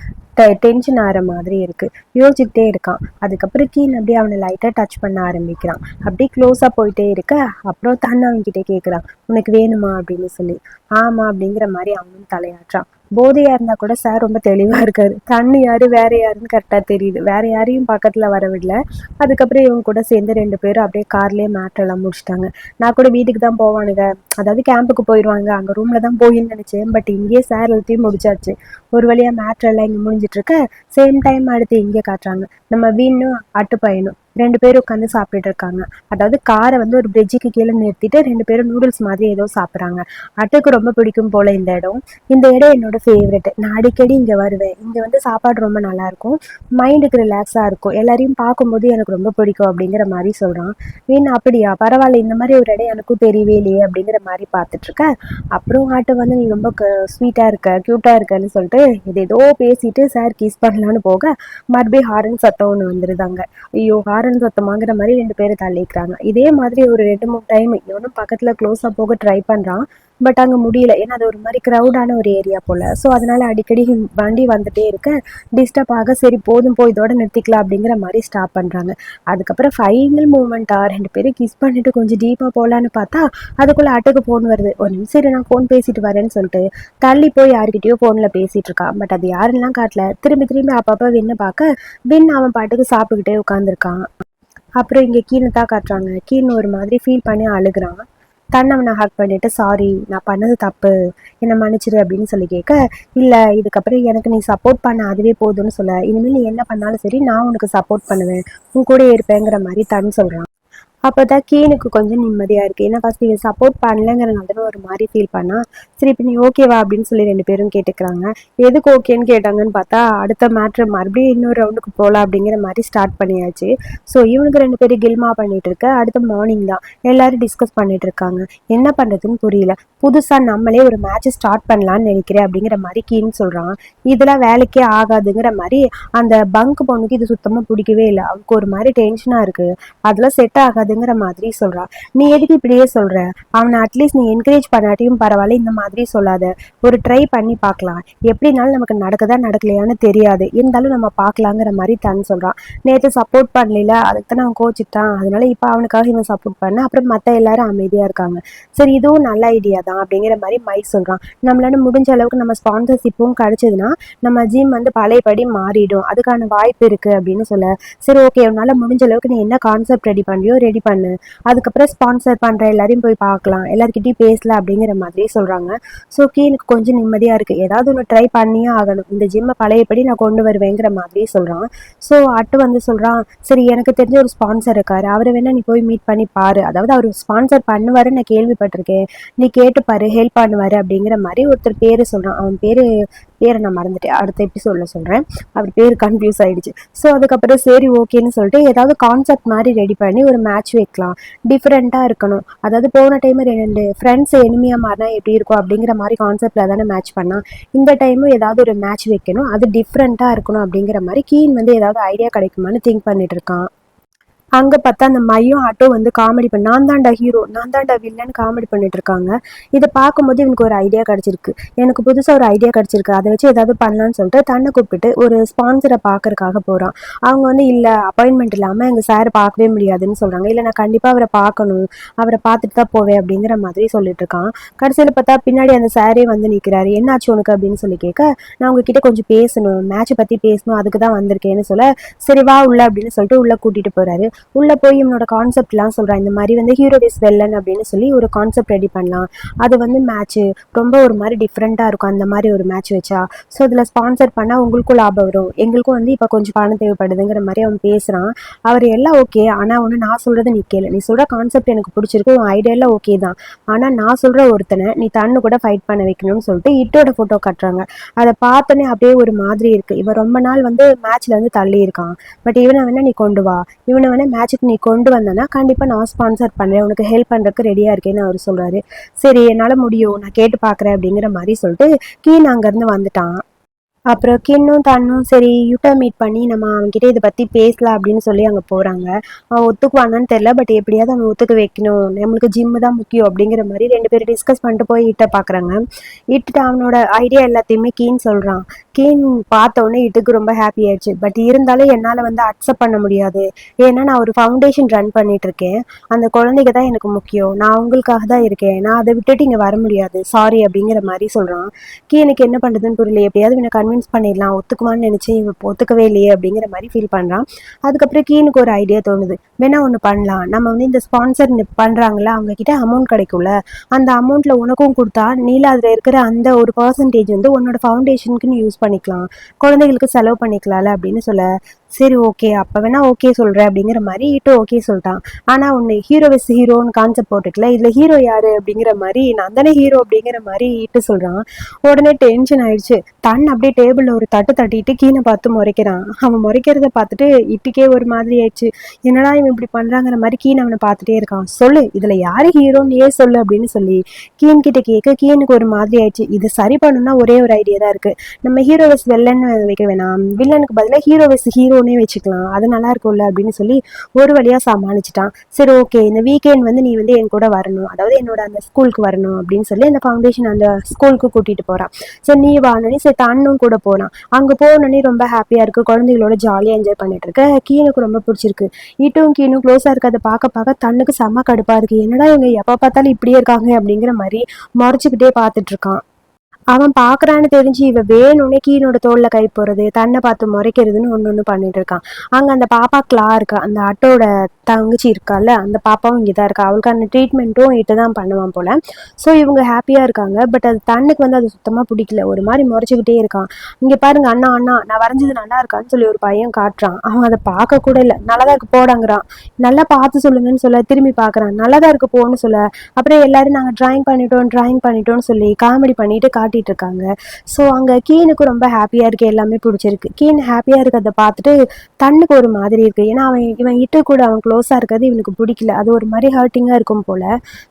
டென்ஷன் ஆகிற மாதிரி இருக்கு. யோசிச்சுக்கிட்டே இருக்கான். அதுக்கப்புறம் கீழே அப்படியே அவனை லைட்டா டச் பண்ண ஆரம்பிக்கிறான். அப்படியே க்ளோஸா போயிட்டே இருக்க. அப்புறம் தன் அவன்கிட்ட கேட்குறான் உனக்கு வேணுமா? அப்படின்னு சொல்லி. ஆமா அப்படிங்கிற மாதிரி அவனும் தலையாட்டுறான். போதையா இருந்தா கூட சார் ரொம்ப தெளிவா இருக்காரு. தண்ணி யாரு வேற யாருன்னு கரெக்டா தெரியுது. வேற யாரையும் பக்கத்துல வர விடல. அதுக்கப்புறம் இவங்க கூட சேர்ந்து ரெண்டு பேரும் அப்படியே கார்லயே மேட் எல்லாம் முடிச்சிட்டாங்க. நான் கூட வீட்டுக்கு தான் போவானுங்க. அதாவது கேம்புக்கு போயிடுவாங்க அங்க ரூம்ல தான் போயின்னு நினைச்சேன். பட் இங்கேயே சார் எல்லாத்தையும் முடிச்சாச்சு. ஒரு வழியா மேட்ரு எல்லாம் இங்க முடிஞ்சிட்டு இருக்க சேம் டைம் அடுத்து இங்கே காட்டுறாங்க. நம்ம வீணும் அட்டு பையனும் ரெண்டு பேரும் உட்காந்து சாப்பிட்டுட்டு இருக்காங்க. அதாவது காரை வந்து ஒரு பிரிட்ஜுக்கு கீழே நிறுத்திட்டு ரெண்டு பேரும் நூடுல்ஸ் மாதிரி ஏதோ சாப்பிட்றாங்க. அட்டுக்கு ரொம்ப பிடிக்கும் போல இந்த இடம். இந்த இடம் என்னோட ஃபேவரெட் நான் அடிக்கடி இங்கே வருவேன். இங்கே வந்து சாப்பாடு ரொம்ப நல்லா இருக்கும் மைண்டுக்கு ரிலாக்ஸாக இருக்கும். எல்லாரையும் பார்க்கும்போது எனக்கு ரொம்ப பிடிக்கும் அப்படிங்கிற மாதிரி சொல்கிறான் வீண் அப்படியா? பரவாயில்ல. இந்த மாதிரி ஒரு இடம் எனக்கும் தெரியவே இல்லையே அப்படிங்கிற மாதிரி பார்த்துட்டு இருக்க அப்புறம் ஆட்டு வந்து நீ ரொம்ப ஸ்வீட்டாக இருக்க க்யூட்டாக இருக்கன்னு சொல்லிட்டு இது ஏதோ பேசிட்டு சார் கிஸ் பண்ணலான்னு போக மறுபடியும் ஹாரன் சத்தம் ஒன்று வந்துருதாங்க. ஐயோ ஹாரன் சத்தமாங்கிற மாதிரி ரெண்டு பேரும் தள்ளிக்கிறாங்க இதே மாதிரி ஒரு ரெண்டு மூணு டைம் இவனும் பக்கத்தில் க்ளோஸாக போக ட்ரை பண்ணுறான் பட் அங்கே முடியல. ஏன்னா அது ஒரு மாதிரி க்ரௌடான ஒரு ஏரியா போல். ஸோ அதனால் அடிக்கடி வண்டி வந்துட்டே இருக்க. டிஸ்டர்ப் ஆக சரி போதும் போய் இதோட நிறுத்திக்கலாம் அப்படிங்கிற மாதிரி ஸ்டாப் பண்ணுறாங்க அதுக்கப்புறம் ஃபைனல் மூமெண்ட்டாக ரெண்டு பேரும் கிஸ் பண்ணிட்டு கொஞ்சம் டீப்பாக போகலான்னு பார்த்தா அதுக்குள்ளே ஆட்டுக்கு ஃபோன் வருது. ஒரு நிமிஷம் சரி நான் ஃபோன் பேசிட்டு வரேன்னு சொல்லிட்டு தள்ளி போய் யார்கிட்டயோ ஃபோனில் பேசிகிட்டு இருக்கான் பட் அது யாருன்னெலாம் காட்டல. திரும்பி திரும்பி அப்பப்போ வின்னு பார்க்க வின் அவன் பாட்டுக்கு சாப்பிட்டுக்கிட்டே உட்காந்துருக்கான் அப்புறம் இங்கே கீழே தான் காட்டுறாங்க. கீழே ஒரு மாதிரி ஃபீல் பண்ணி அழுகுறான். தன்னை அவனை ஹக் பண்ணிட்டு சாரி நான் பண்ணது தப்பு. என்னை மன்னிச்சிரு அப்படின்னு சொல்லி கேட்க இல்லை இதுக்கப்புறம் எனக்கு நீ சப்போர்ட் பண்ண அதுவே போதும்னு சொல்ல. இனிமேல் நீ என்ன பண்ணாலும் சரி நான் உனக்கு சப்போர்ட் பண்ணுவேன். உன் கூட இருப்பேங்கிற மாதிரி தன் சொல்கிறான் அப்போ தான் கீனுக்கு கொஞ்சம் நிம்மதியாக இருக்குது ஏன்னா ஃபஸ்ட் நீங்கள் சப்போர்ட் பண்ணலங்கிறனால ஒரு மாதிரி ஃபீல் பண்ணா சரி இப்போ நீ ஓகேவா அப்படின்னு சொல்லி ரெண்டு பேரும் கேட்டுக்கிறாங்க. எதுக்கு ஓகேன்னு கேட்டாங்கன்னு பார்த்தா அடுத்த மேட்ரு மறுபடியும் இன்னொரு ரவுண்டுக்கு போகலாம் அப்படிங்கிற மாதிரி ஸ்டார்ட் பண்ணியாச்சு. ஸோ இவனுக்கு ரெண்டு பேரும் கில்மா பண்ணிட்டு இருக்க அடுத்த மார்னிங் தான் எல்லாரும் டிஸ்கஸ் பண்ணிட்டு இருக்காங்க. என்ன பண்ணுறதுன்னு புரியல. புதுசாக நம்மளே ஒரு மேட்ச் ஸ்டார்ட் பண்ணலான்னு நினைக்கிறேன் அப்படிங்கிற மாதிரி கீன்னு சொல்கிறான் இதெல்லாம் வேலைக்கே ஆகாதுங்கிற மாதிரி அந்த பங்க் பொண்ணுக்கு இது சுத்தமாக பிடிக்கவே இல்லை. அவனுக்கு ஒரு மாதிரி டென்ஷனாக இருக்குது அதெல்லாம் செட் ஆகாது. ஆகாதுங்கிற மாதிரி சொல்றா. நீ எதுக்கு இப்படியே சொல்ற? அவனை அட்லீஸ்ட் நீ என்கரேஜ் பண்ணாட்டியும் பரவாயில்ல இந்த மாதிரி சொல்லாத. ஒரு ட்ரை பண்ணி பார்க்கலாம். எப்படினாலும் நமக்கு நடக்குதா நடக்கலையான்னு தெரியாது. இருந்தாலும் நம்ம பார்க்கலாங்கிற மாதிரி தன் சொல்றான் நேற்று சப்போர்ட் பண்ணல அதுக்கு தான் அவன் கோச்சிட்டான். அதனால இப்போ அவனுக்காக இவன் சப்போர்ட் பண்ண அப்புறம் மற்ற எல்லாரும் அமைதியா இருக்காங்க. சரி இதுவும் நல்ல ஐடியா தான் அப்படிங்கிற மாதிரி மைக் சொல்றான். நம்மளால முடிஞ்ச அளவுக்கு நம்ம ஸ்பான்சர்ஷிப்பும் கிடைச்சதுன்னா நம்ம ஜிம் வந்து பழையபடி மாறிடும். அதுக்கான வாய்ப்பு இருக்கு அப்படின்னு சொல்ல. சரி ஓகே உன்னால முடிஞ்ச அளவுக்கு நீ என்ன கான்செப்ட் ரெடி பண்றியோ ரெடி பண்ணு. அதுக்கப்புறம் ஸ்பான்சர் பண்ணுற எல்லாரையும் போய் பார்க்கலாம். எல்லாருக்கிட்டையும் பேசல அப்படிங்கிற மாதிரி சொல்கிறாங்க ஸோ கீனுக்கு கொஞ்சம் நிம்மதியாக இருக்குது ஏதாவது ஒன்று ட்ரை பண்ணியே ஆகணும். இந்த ஜிம்மை பழையபடி நான் கொண்டு வருவேங்கிற மாதிரி சொல்கிறான் ஸோ அட்டு வந்து சொல்கிறான் சரி எனக்கு தெரிஞ்ச ஒரு ஸ்பான்சர் இருக்காரு. அவரை வேணா நீ போய் மீட் பண்ணி பாரு. அதாவது அவர் ஸ்பான்சர் பண்ணுவாருன்னு நான் கேள்விப்பட்டிருக்கேன். நீ கேட்டு பாரு ஹெல்ப் பண்ணுவாரு அப்படிங்கிற மாதிரி ஒருத்தர் பேர் சொல்கிறான் அவன் பேர் பேரை நான் மறந்துட்டேன். அடுத்த எபிசோடில் சொல்கிறேன் அவர் பேர் கன்ஃபியூஸ் ஆயிடுச்சு. ஸோ அதுக்கப்புறம் சரி ஓகேன்னு சொல்லிட்டு ஏதாவது கான்செப்ட் மாதிரி ரெடி பண்ணி ஒரு மேட்ச் வைக்கலாம். டிஃப்ரெண்ட்டாக இருக்கணும். அதாவது போன டைம் ரெண்டு ஃப்ரெண்ட்ஸ் எனிமியாக மாறினா எப்படி இருக்கும் அப்படிங்கிற மாதிரி கான்செப்டில் தானே மேட்ச் பண்ணால் இந்த டைமும் ஏதாவது ஒரு மேட்ச் வைக்கணும். அது டிஃப்ரெண்ட்டாக இருக்கணும் அப்படிங்கிற மாதிரி கீன் வந்து ஏதாவது ஐடியா கிடைக்குமான்னு திங்க் பண்ணிட்டு இருக்கான். அங்கே பார்த்தா அந்த மையும் ஆட்டோ வந்து காமெடி பண்ண நான் தான்டா ஹீரோ நான் தான்டா வில்லன் காமெடி பண்ணிட்டு இருக்காங்க. இதை பார்க்கும்போது இவனுக்கு ஒரு ஐடியா கிடச்சிருக்கு. எனக்கு புதுசாக ஒரு ஐடியா கிடச்சிருக்கு. அதை வச்சு ஏதாவது பண்ணலான்னு சொல்லிட்டு தன்னை கூப்பிட்டு ஒரு ஸ்பான்சரை பார்க்கறக்காக போகிறான் அவங்க வந்து இல்லை அப்பாயின்மெண்ட் இல்லாமல் எங்கள் சார் பார்க்கவே முடியாதுன்னு சொல்கிறாங்க இல்லை நான் கண்டிப்பாக அவரை பார்க்கணும். அவரை பார்த்துட்டு தான் போவேன் அப்படிங்கிற மாதிரி சொல்லிட்டு இருக்கான். கடைசியில் பார்த்தா பின்னாடி அந்த சாரே வந்து நிற்கிறாரு என்னாச்சு உனக்கு? அப்படின்னு சொல்லி கேட்க நான் உங்ககிட்ட கொஞ்சம் பேசணும். மேட்சை பற்றி பேசணும். அதுக்கு தான் வந்திருக்கேன்னு சொல்ல சரி வா உள்ள அப்படின்னு சொல்லிட்டு உள்ளே கூட்டிகிட்டு போகிறாரு உள்ளே போய் இவனோட கான்செப்ட்லாம் சொல்கிறான் இந்த மாதிரி வந்து ஹீரோ டேஸ் வெல்லன் அப்படின்னு சொல்லி ஒரு கான்செப்ட் ரெடி பண்ணலாம். அது வந்து மேட்ச்சு ரொம்ப ஒரு மாதிரி டிஃப்ரெண்ட்டாக இருக்கும். அந்த மாதிரி ஒரு மேட்ச் வச்சா. ஸோ இதில் ஸ்பான்சர் பண்ணால் உங்களுக்கும் லாபம் வரும். எங்களுக்கும் வந்து இப்போ கொஞ்சம் பணம் தேவைப்படுதுங்கிற மாதிரி அவன் பேசுகிறான் அவர் எல்லாம் ஓகே ஆனால் ஒன்று நான் சொல்கிறது நீ கேளு. நீ சொல்கிற கான்செப்ட் எனக்கு பிடிச்சிருக்கு. உன் ஐடியாலாம் ஓகே தான். ஆனால் நான் சொல்கிற ஒருத்தனை நீ தன்னு கூட ஃபைட் பண்ண வைக்கணும்னு சொல்லிட்டு இட்டோட ஃபோட்டோ காட்டுறாங்க. அதை பார்த்தோன்னே அப்படியே ஒரு மாதிரி இருக்குது இவன் ரொம்ப நாள் வந்து மேட்ச்ல வந்து தள்ளி இருக்கான். பட் இவனை வேணா நீ கொண்டு வா. இவனை வேணா மேட்ச்சுக்கு நீ கொண்டு வந்தனா கண்டிப்பாக நான் ஸ்பான்சர் பண்ணுறேன் உனக்கு ஹெல்ப் பண்ணுறதுக்கு ரெடியாக இருக்கேன்னு அவர் சொல்கிறாரு சரி என்னால் முடியும். நான் கேட்டு பார்க்குறேன் அப்படிங்கிற மாதிரி சொல்லிட்டு கீன் அங்கேருந்து வந்துட்டான். அப்புறம் கின்னும் தன்னும் சரி யூட்டா மீட் பண்ணி நம்ம அவன்கிட்ட இதை பற்றி பேசலாம் அப்படின்னு சொல்லி அங்கே போகிறாங்க அவன் ஒத்துக்குவானான்னு தெரில பட் எப்படியாவது அவன் ஒத்துக்க வைக்கணும். நம்மளுக்கு ஜிம்மு தான் முக்கியம் அப்படிங்கிற மாதிரி ரெண்டு பேரும் டிஸ்கஸ் பண்ணிட்டு போய் இட்ட பார்க்குறாங்க இட்டுட்டு அவனோட ஐடியா எல்லாத்தையுமே கீன் சொல்கிறான் கீன் பார்த்த உடனே இட்டுக்கு ரொம்ப ஹாப்பி ஆயிடுச்சு. பட் இருந்தாலும் என்னால் வந்து அக்செப்ட் பண்ண முடியாது. ஏன்னா நான் ஒரு ஃபவுண்டேஷன் ரன் பண்ணிட்டு இருக்கேன் அந்த குழந்தைங்க தான் எனக்கு முக்கியம். நான் உங்களுக்காக தான் இருக்கேன். நான் அதை விட்டுட்டு இங்கே வர முடியாது. சாரி அப்படிங்கிற மாதிரி சொல்கிறான் கீனுக்கு என்ன பண்ணுறதுன்னு புரியல எப்படியாவது இவனை கன்வின்ஸ் பண்ணிடலாம். ஒத்துக்குமான்னு நினச்சி இவன் ஒத்துக்கவே இல்லையே அப்படிங்கிற மாதிரி ஃபீல் பண்ணுறான் அதுக்கப்புறம் கீனுக்கு ஒரு ஐடியா தோணுது. வேணா ஒன்று பண்ணலாம். நம்ம வந்து இந்த ஸ்பான்சர் பண்ணுறாங்கள அவங்க கிட்ட அமௌண்ட் கிடைக்கும்ல அந்த அமௌண்ட்டில் உனக்கும் கொடுத்தா நீல அதில் இருக்கிற அந்த ஒரு பர்சன்டேஜ் வந்து உன்னோட ஃபவுண்டேஷனுக்குன்னு யூஸ் பண்ணிக்கலாம். குழந்தைகளுக்கு செலவு பண்ணிக்கலாம்ல அப்படின்னு சொல்ல சரி ஓகே அப்போ வேணா ஓகே சொல்கிறேன் அப்படிங்கிற மாதிரி இட்டு ஓகே சொல்லிட்டான். ஆனால் ஒன்று ஹீரோ வெஸ் ஹீரோன்னு கான்செப்ட் போட்டுக்கல. இதில் ஹீரோ யார் அப்படிங்கிற மாதிரி நான் தானே ஹீரோ அப்படிங்கிற மாதிரி இட்டு சொல்கிறான் உடனே டென்ஷன் ஆயிடுச்சு. தன் அப்படியே டேபிளில் ஒரு தட்டு தட்டிட்டு கீழே பார்த்து முறைக்கிறான். அவன் முறைக்கிறத பார்த்துட்டு இட்டுக்கே ஒரு மாதிரி ஆயிடுச்சு. என்னடா இவன் இப்படி பண்ணுறாங்கிற மாதிரி கீன் அவனை பார்த்துட்டே இருக்கான். சொல்லு இதில் யார் ஹீரோன்னு ஏன் சொல்லு அப்படின்னு சொல்லி கீன் கிட்ட கேட்க கீனுக்கு ஒரு மாதிரி ஆயிடுச்சு. இது சரி பண்ணணும்னா ஒரே ஒரு ஐடியா தான் இருக்குது நம்ம ஹீரோ வெஸ் வில்லன்னு வைக்க வேணாம். வில்லனுக்கு பதிலாக ஹீரோ வெஸ் ஹீரோனே வச்சுக்கலாம். அது நல்லா இருக்கும்ல அப்படின்னு சொல்லி ஒரு வழியாக சமாளிச்சிட்டான். சரி ஓகே இந்த வீக்கெண்ட் வந்து நீ வந்து என் கூட வரணும். அதாவது என்னோட அந்த ஸ்கூலுக்கு வரணும் அப்படின்னு சொல்லி அந்த ஃபவுண்டேஷன் அந்த ஸ்கூலுக்கு கூட்டிகிட்டு போகிறான் சரி நீ வானே சரி தண்ணும் கூட போகலாம் அங்கே போனோடனே ரொம்ப ஹாப்பியாக இருக்குது குழந்தைகளோட ஜாலியாக என்ஜாய் பண்ணிட்டு இருக்க. கீனுக்கு ரொம்ப பிடிச்சிருக்கு. ஈட்டும் கீனும் க்ளோஸாக இருக்கு அதை பார்க்க பார்க்க தண்ணுக்கு செம்ம கடுப்பாக இருக்குது என்னடா இவங்க எப்போ பார்த்தாலும் இப்படியே இருக்காங்க அப்படிங்கிற மாதிரி முறைச்சிக்கிட்டே பார்த்துட்டு இருக்கான். அவன் பார்க்கறான்னு தெரிஞ்சு இவ வேணும்னே கீனோட தோல்ல கை போறது தன்னை பார்த்து முறைக்கிறதுன்னு ஒன்று ஒன்று பண்ணிட்டு இருக்கான். அங்க அந்த பாப்பா கிளா இருக்கா அந்த அட்டோட தங்கச்சி இருக்கால அந்த பாப்பாவும் இங்கே தான் இருக்கா. அவளுக்கான ட்ரீட்மெண்ட்டும் இட்டு தான் பண்ணுவான் போல. ஸோ இவங்க ஹாப்பியாக இருக்காங்க. பட் அது தன்னுக்கு வந்து அது சுத்தமாக பிடிக்கல. ஒரு மாதிரி முறைச்சிக்கிட்டே இருக்கான். இங்கே பாருங்க அண்ணா அண்ணா நான் வரைஞ்சது நல்லா இருக்கான்னு சொல்லி ஒரு பையன் காட்டுறான். அவன் அதை பார்க்க கூட இல்லை. நல்லா தான் இருக்கு போடாங்கிறான். நல்லா பார்த்து சொல்லுங்கன்னு சொல்ல திரும்பி பார்க்குறான். நல்லா தான் இருக்கு போன்னு சொல்ல. அப்புறம் எல்லாரும் நாங்கள் ட்ராயிங் பண்ணிட்டோம் ட்ராயிங் பண்ணிட்டோம்னு சொல்லி காமெடி பண்ணிட்டு காட்டிட்டு இருக்காங்க ஸோ அங்கே கீனுக்கு ரொம்ப ஹாப்பியாக இருக்கு எல்லாமே பிடிச்சிருக்கு. கீன் ஹாப்பியாக இருக்கிறத பார்த்துட்டு தன்னுக்கு ஒரு மாதிரி இருக்குது ஏன்னா அவன் இவன் இட்டு கூட அவன் க்ளோஸாக இருக்கிறது இவனுக்கு பிடிக்கல. அது ஒரு மாதிரி ஹர்ட்டிங்காக இருக்கும் போல.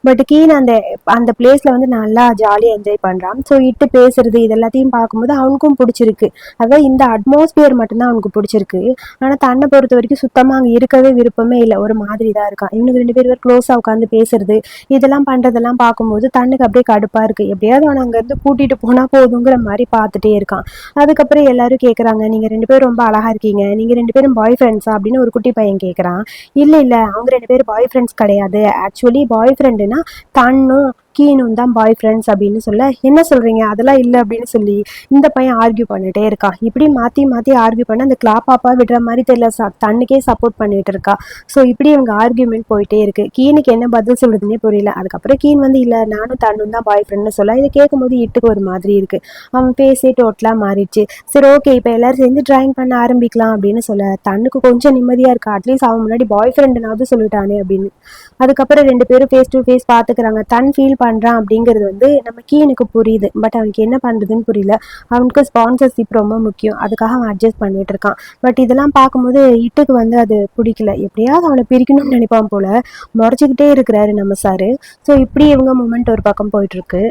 பட் கீன் அந்த அந்த பிளேஸில் வந்து நல்லா ஜாலியாக என்ஜாய் பண்ணுறான் ஸோ இட்டு பேசுறது இது எல்லாத்தையும் பார்க்கும்போது அவனுக்கும் பிடிச்சிருக்கு. அதான் இந்த அட்மாஸ்பியர் மட்டும்தான் அவனுக்கு பிடிச்சிருக்கு. ஆனால் தன்னை பொறுத்த வரைக்கும் சுத்தமாக அங்கே இருக்கவே விருப்பமே இல்லை. ஒரு மாதிரி தான் இருக்கான். இவனுக்கு ரெண்டு பேர் க்ளோஸாக உட்காந்து பேசுறது இதெல்லாம் பண்ணுறதெல்லாம் பார்க்கும்போது தன்னுக்கு அப்படியே கடுப்பாக இருக்குது எப்படியாவது அவனை அங்கேருந்து கூட்டிகிட்டு போனால் போதுங்கிற மாதிரி பார்த்துட்டே இருக்கான். அதுக்கப்புறம் எல்லாரும் கேட்குறாங்க நீங்கள் ரெண்டு பேரும் ரொம்ப அழகாக இருக்கீங்க. நீங்கள் ரெண்டு பேரும் பாய் ஃப்ரெண்ட்ஸா அப்படின்னு ஒரு குட்டி பையன் கேட்குறான் இல்லை இல்லை. அவங்க ரெண்டு பேரும் பாய் ஃப்ரெண்ட்ஸ் கிடையாது. ஆக்சுவலி பாய் ஃப்ரெண்டுனா தன்னும் கீனும் தான் பாய் ஃப்ரெண்ட்ஸ் அப்படின்னு சொல்ல என்ன சொல்கிறீங்க அதெல்லாம் இல்லை அப்படின்னு சொல்லி இந்த பையன் ஆர்கியூ பண்ணிட்டே இருக்கான் இப்படி மாற்றி மாற்றி ஆர்கியூ பண்ண அந்த கிளா பாப்பா விடுற மாதிரி தெரியல ச தன்னுக்கே சப்போர்ட் பண்ணிட்டு இருக்கா. ஸோ இப்படி இவங்க ஆர்கியூமெண்ட் போயிட்டே இருக்கு. கீனுக்கு என்ன பதில் சொல்கிறதுனே புரியல. அதுக்கப்புறம் கீன் வந்து இல்லை நானும் தன்னும் தான் பாய் ஃப்ரெண்ட்னு சொல்ல இதை கேட்கும்போது இட்டுக்கு ஒரு மாதிரி இருக்கு. அவன் பேசி டோட்டலாக மாறிடுச்சு. சரி ஓகே இப்போ எல்லாரும் சேர்ந்து ட்ராயிங் பண்ண ஆரம்பிக்கலாம் அப்படின்னு சொல்ல தன்னுக்கு கொஞ்சம் நிம்மதியாக இருக்கா. அட்லீஸ்ட் அவன் முன்னாடி பாய் ஃப்ரெண்டுனாவது சொல்லிட்டானே அப்படின்னு. அதுக்கப்புறம் ரெண்டு பேரும் ஃபேஸ் டு ஃபேஸ் பார்த்துக்கிறாங்க தன் ஃபீல் பண்ணுறான் அப்படிங்கிறது வந்து நம்ம கீனுக்கு புரியுது. பட் அவனுக்கு என்ன பண்ணுறதுன்னு புரியல. அவனுக்கு ஸ்பான்சர்ஷிப் ரொம்ப முக்கியம். அதுக்காக அவன் அட்ஜஸ்ட் பண்ணிட்டு இருக்கான். பட் இதெல்லாம் பார்க்கும்போது இட்டுக்கு வந்து அது பிடிக்கல. எப்படியாவது அவனை பிரிக்கணும்னு நினைப்பான் போல. முறைச்சிக்கிட்டே இருக்கிறாரு நம்ம சாரு ஸோ இப்படி இவங்க மூமெண்ட் ஒரு பக்கம் போயிட்டு இருக்கு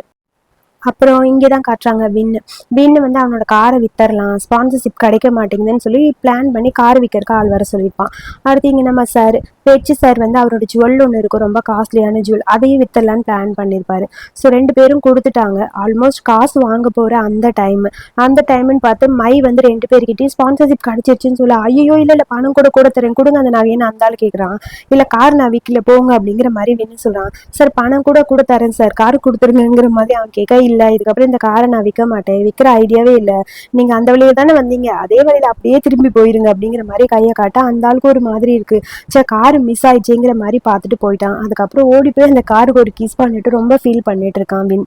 அப்புறம் இங்கே தான் காட்டுறாங்க வின்னு. வின்னு வந்து அவனோட காரை வித்தரலாம். ஸ்பான்சர்ஷிப் கிடைக்க மாட்டேங்குதுன்னு சொல்லி பிளான் பண்ணி கார் விற்கிறக்கு ஆள் வர சொல்லியிருப்பான். அடுத்து இங்கே நம்ம சார் பேச்சு சார் வந்து அவரோட ஜுவல் ஒன்று இருக்கும் ரொம்ப காஸ்ட்லியான ஜுவல். அதையும் வித்தரலான்னு பிளான் பண்ணியிருப்பாரு ஸோ ரெண்டு பேரும் கொடுத்துட்டாங்க. ஆல்மோஸ்ட் காசு வாங்க போகிற அந்த டைம் அந்த டைம்னு பார்த்து மை வந்து ரெண்டு பேர்கிட்டையும் ஸ்பான்சர்ஷிப் கிடச்சிருச்சுன்னு சொல்ல ஐயோ இல்லை இல்லை பணம் கூட கூட தரேன். கொடுங்க அந்த நகையை அந்த ஆள் கேட்குறான் இல்லை கார் நான் விற்கல போங்க அப்படிங்கிற மாதிரி வின்னு சொல்கிறான் சார் பணம் கூட கூட தரேன் சார் கார் கொடுத்துருங்கிற மாதிரி அவன் கேட்க இல்லை இதுக்கப்புறம் இந்த காரை நான் விற்க மாட்டேன். விற்கிற ஐடியாவே இல்லை. நீங்கள் அந்த வழியில தானே வந்தீங்க. அதே வழியில அப்படியே திரும்பி போயிருங்க அப்படிங்கிற மாதிரி கையை காட்ட அந்த ஆளுக்கு ஒரு மாதிரி இருக்கு. சார் கார் மிஸ் ஆயிடுச்சுங்கிற மாதிரி பார்த்துட்டு போயிட்டான். அதுக்கப்புறம் ஓடி போய் அந்த காருக்கு ஒரு கிஸ் பண்ணிட்டு ரொம்ப ஃபீல் பண்ணிட்டு இருக்கான் வின்.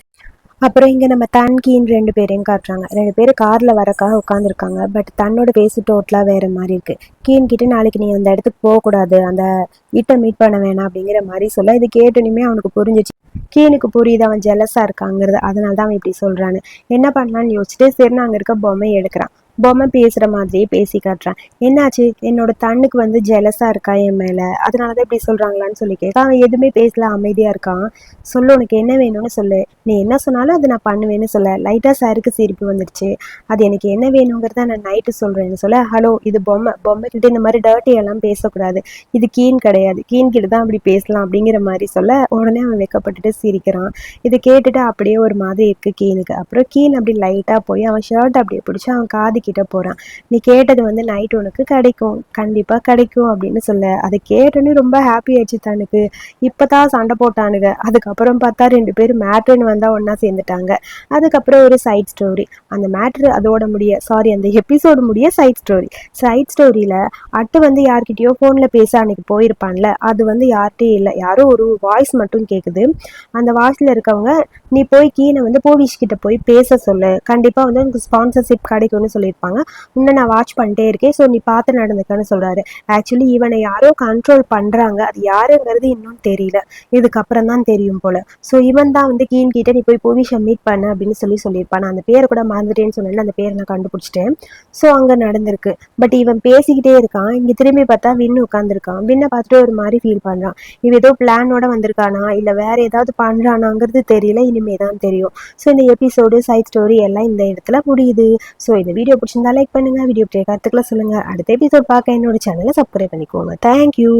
அப்புறம் இங்கே நம்ம தன்கீன் ரெண்டு பேரையும் காட்டுறாங்க. ரெண்டு பேரும் காரில் வரக்காக உட்காந்துருக்காங்க பட் தன்னோட பேசு டோட்டலாக வேறு மாதிரி இருக்குது கீன் கிட்ட நாளைக்கு நீ அந்த இடத்துக்கு போகக்கூடாது. அந்த வீட்டை மீட் பண்ண வேணாம் அப்படிங்கிற மாதிரி சொல்ல. இது கேட்டோன்னே அவனுக்கு புரிஞ்சிச்சு. கீனுக்கு புரியுது அவன் ஜெலஸாக இருக்காங்கிறது. அதனால தான் அவன் இப்படி சொல்கிறான்னு என்ன பண்ணலான்னு யோசிச்சுட்டு சரி அங்கே இருக்க பொம்மையை எடுக்கிறான். பொம்மை பேசுகிற மாதிரியே பேசி காட்டுறான். என்னாச்சு? என்னோட தண்ணுக்கு வந்து ஜெலஸாக இருக்கா என் மேலே? அதனால தான் இப்படி சொல்கிறாங்களான்னு சொல்லி கேட்க அவன் எதுவுமே பேசல அமைதியாக இருக்கான். சொல்லு உனக்கு என்ன வேணும்னு சொல்லு. நீ என்ன சொன்னாலும் அதை நான் பண்ணுவேன்னு சொல்ல. லைட்டாக சாருக்கு சிரிப்பு வந்துடுச்சு அது எனக்கு என்ன வேணுங்கிறத நான் நைட்டு சொல்கிறேன்னு சொல்ல. ஹலோ இது பொம்மை. பொம்மை கிட்ட இந்த மாதிரி டர்ட்டி எல்லாம் பேசக்கூடாது. இது கீன் கிடையாது. கீன் கிட்ட தான் அப்படி பேசலாம் அப்படிங்கிற மாதிரி சொல்ல உடனே அவன் வெக்கப்பட்டுட்டு சிரிக்கிறான். இதை கேட்டுட்டு அப்படியே ஒரு மாதிரி இருக்கு கீனுக்கு அப்புறம் கீன் அப்படி லைட்டாக போய் அவன் ஷர்ட் அப்படியே பிடிச்சி அவன் காது கிட்ட போகிறான் நீ கேட்டது வந்து நைட் உனக்கு கிடைக்கும். கண்டிப்பாக கிடைக்கும் அப்படின்னு சொல்ல. அதை கேட்டோன்னே ரொம்ப ஹாப்பி ஆயிடுச்சு தானுக்கு. இப்போ தான் சண்டை போட்டானுங்க. அதுக்கப்புறம் பார்த்தா ரெண்டு பேரும் மேட்ருன்னு வந்தால் ஒன்றா சேர்ந்துட்டாங்க. அதுக்கப்புறம் ஒரு சைட் ஸ்டோரி அந்த மேட்ரு அதோட முடிய சாரி அந்த எபிசோடு முடிய சைட் ஸ்டோரி சைட் ஸ்டோரியில் அட்டு வந்து யார்கிட்டயோ ஃபோனில் பேச அன்னைக்கு போயிருப்பான்ல. அது வந்து யார்கிட்டயும் இல்லை. யாரோ ஒரு வாய்ஸ் மட்டும் கேட்குது அந்த வாய்ஸில் இருக்கவங்க நீ போய் கீழே வந்து போலீஸ் கிட்ட போய் பேச சொல்லு. கண்டிப்பாக வந்து உனக்கு ஸ்பான்சர்ஷிப் கிடைக்கும்னு சொல்லியிருப்பாங்க. இன்னும் நான் வாட்ச் பண்ணிட்டே இருக்கேன். ஸோ நீ பார்த்து நடந்துக்கன்னு சொல்கிறாரு ஆக்சுவலி இவனை யாரோ கண்ட்ரோல் பண்ணுறாங்க அது யாருங்கிறது இன்னும் தெரியல. இதுக்கப்புறம் தான் தெரியும் போல. ஸோ இவன் தான் வந்து கீன் கிட்ட நீ போய் பொவிஷன் மீட் பண்ண அப்படின்னு சொல்லி சொல்லியிருப்பான். நான் அந்த பேரை கூட மறந்துட்டேன்னு சொன்னேன் அந்த பேரை நான் கண்டுபிடிச்சிட்டேன். ஸோ அங்கே நடந்திருக்கு. பட் இவன் பேசிக்கிட்டே இருக்கான். இங்கே திரும்பி பார்த்தா வின்னு உட்காந்துருக்கான் வின்னை பார்த்துட்டு ஒரு மாதிரி ஃபீல் பண்ணுறான் இவன் ஏதோ பிளானோட வந்திருக்கானா? இல்லை வேற ஏதாவது பண்ணுறானாங்கிறது தெரியல. இனிமே தான் தெரியும். ஸோ இந்த எபிசோடு சைட் ஸ்டோரி எல்லாம் இந்த இடத்துல முடியுது. ஸோ இந்த வீடியோ பிடிச்சிருந்தா லைக் பண்ணுங்க வீடியோ கருத்துக்களை சொல்லுங்க. அடுத்த எபிசோட் பார்க்க என்னோட சேனலை சப்ஸ்கிரைப் பண்ணிக்கோங்க. தேங்க்யூ